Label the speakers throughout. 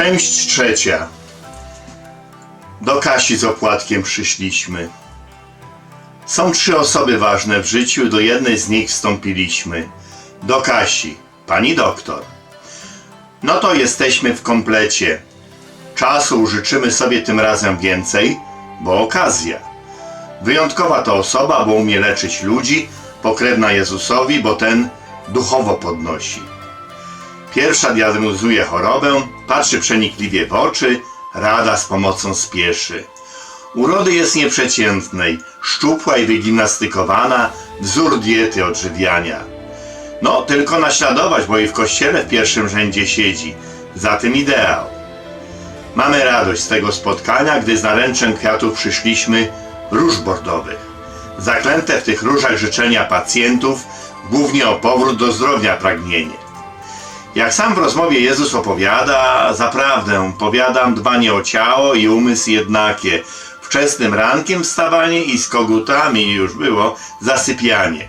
Speaker 1: Część trzecia. Do Kasi z opłatkiem przyszliśmy. Są trzy osoby ważne w życiu, do jednej z nich wstąpiliśmy. Do Kasi, pani doktor. No to jesteśmy w komplecie. Czasu życzymy sobie tym razem więcej, bo okazja. Wyjątkowa to osoba, bo umie leczyć ludzi, pokrewna Jezusowi, bo ten duchowo podnosi. Pierwsza diagnozuje chorobę, patrzy przenikliwie w oczy, rada z pomocą spieszy. Urody jest nieprzeciętnej, szczupła i wygimnastykowana, wzór diety odżywiania. No, tylko naśladować, bo i w kościele w pierwszym rzędzie siedzi. Za tym ideał. Mamy radość z tego spotkania, gdy z naręczem kwiatów przyszliśmy róż bordowych. Zaklęte w tych różach życzenia pacjentów, głównie o powrót do zdrowia pragnienie. Jak sam w rozmowie Jezus opowiada, zaprawdę powiadam dbanie o ciało i umysł jednakie, wczesnym rankiem wstawanie i z kogutami już było zasypianie.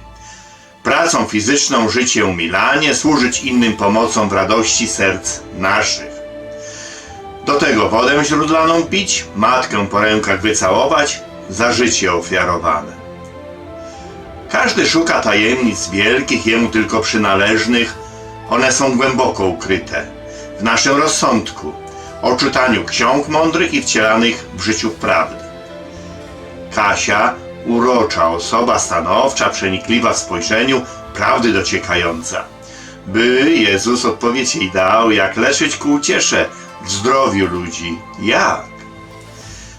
Speaker 1: Pracą fizyczną życie umilanie, służyć innym pomocą w radości serc naszych. Do tego wodę źródlaną pić, matkę po rękach wycałować, za życie ofiarowane. Każdy szuka tajemnic wielkich, jemu tylko przynależnych, one są głęboko ukryte w naszym rozsądku, o czytaniu ksiąg mądrych i wcielanych w życiu w prawdę. Kasia, urocza osoba, stanowcza, przenikliwa w spojrzeniu, prawdy dociekająca. By Jezus odpowiedź jej dał, jak leczyć ku uciesze w zdrowiu ludzi. Jak?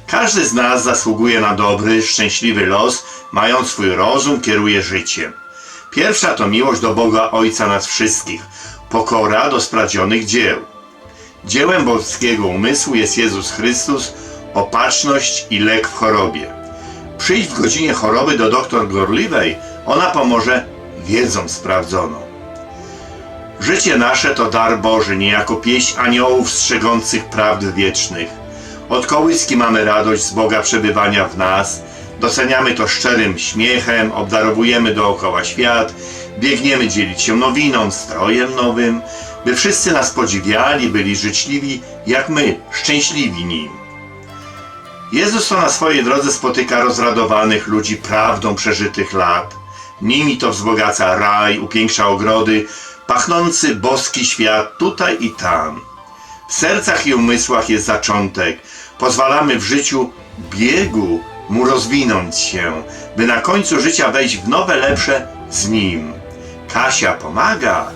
Speaker 1: Każdy z nas zasługuje na dobry, szczęśliwy los, mając swój rozum, kieruje życiem. Pierwsza to miłość do Boga Ojca nas wszystkich, pokora do sprawdzionych dzieł. Dziełem boskiego umysłu jest Jezus Chrystus, opatrzność i lek w chorobie. Przyjdź w godzinie choroby do doktor Gorliwej, ona pomoże wiedzą sprawdzoną. Życie nasze to dar Boży, niejako pieśń aniołów strzegących prawd wiecznych. Od kołyski mamy radość z Boga przebywania w nas, doceniamy to szczerym śmiechem, obdarowujemy dookoła świat, biegniemy dzielić się nowiną, strojem nowym, by wszyscy nas podziwiali, byli życzliwi, jak my, szczęśliwi nim. Jezus to na swojej drodze spotyka rozradowanych ludzi prawdą przeżytych lat. Nimi to wzbogaca raj, upiększa ogrody, pachnący boski świat tutaj i tam. W sercach i umysłach jest zaczątek. Pozwalamy w życiu biegu mu rozwinąć się, by na końcu życia wejść w nowe, lepsze z nim. Kasia pomaga,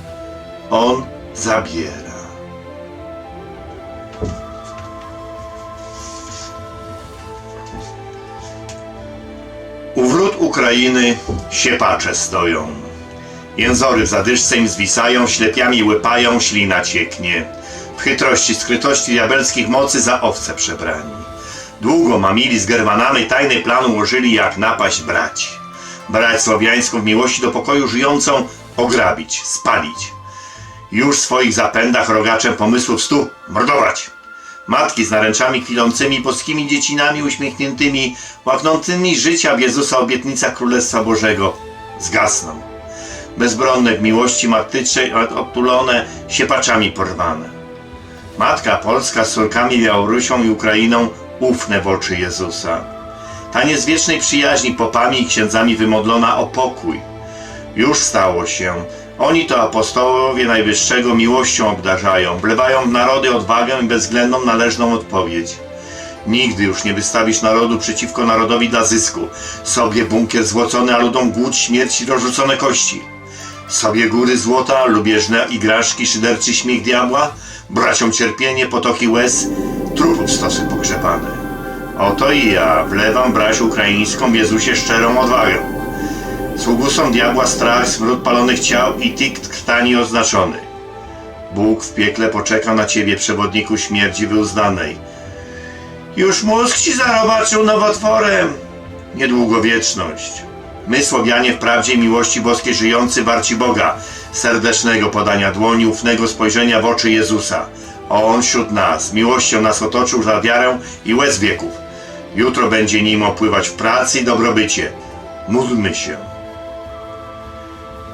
Speaker 1: on zabiera. U wrót Ukrainy siepacze stoją. Jęzory w zadyszce im zwisają, ślepiami łypają, ślina cieknie. W chytrości, skrytości diabelskich mocy za owce przebrani. Długo mamili z Germanami tajny plan ułożyli, jak napaść brać. Brać słowiańską w miłości do pokoju żyjącą, ograbić, spalić. Już w swoich zapędach rogaczem pomysłów stu mordować. Matki z naręczami kwilącymi, boskimi dziecinami uśmiechniętymi, łaknącymi życia w Jezusa obietnica Królestwa Bożego zgasną. Bezbronne w miłości matycznej, odtulone, siepaczami porwane. Matka Polska z córkami Białorusią i Ukrainą ufne w oczy Jezusa. Ta wiecznej przyjaźni popami i księdzami wymodlona o pokój. Już stało się. Oni to apostołowie Najwyższego miłością obdarzają, wlewają w narody odwagę i bezwzględną należną odpowiedź. Nigdy już nie wystawisz narodu przeciwko narodowi dla zysku. Sobie bunkier złocony, a ludom głód, śmierć i rozrzucone kości. Sobie góry złota, lubieżne igraszki, szyderczy śmiech diabła, braciom cierpienie, potoki łez, trupów stosy pogrzebane. Oto i ja wlewam brać ukraińską w Jezusie szczerą odwagę. Sługusom diabła strach, smród palonych ciał i tikt krtani oznaczony. Bóg w piekle poczeka na ciebie, przewodniku śmierci wyuznanej. Już mózg ci zarobaczył nowotworem. Niedługo wieczność. My, Słowianie, w miłości boskiej żyjący, warci Boga, serdecznego podania dłoni, ufnego spojrzenia w oczy Jezusa. On wśród nas, miłością nas otoczył za wiarę i łez wieków. Jutro będzie nim opływać w pracy i dobrobycie. Módlmy się.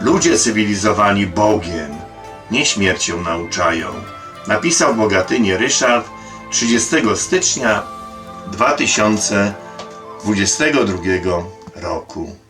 Speaker 1: Ludzie cywilizowani Bogiem, nie śmiercią nauczają. Napisał Bogatynie Ryszard 30 stycznia 2022 roku.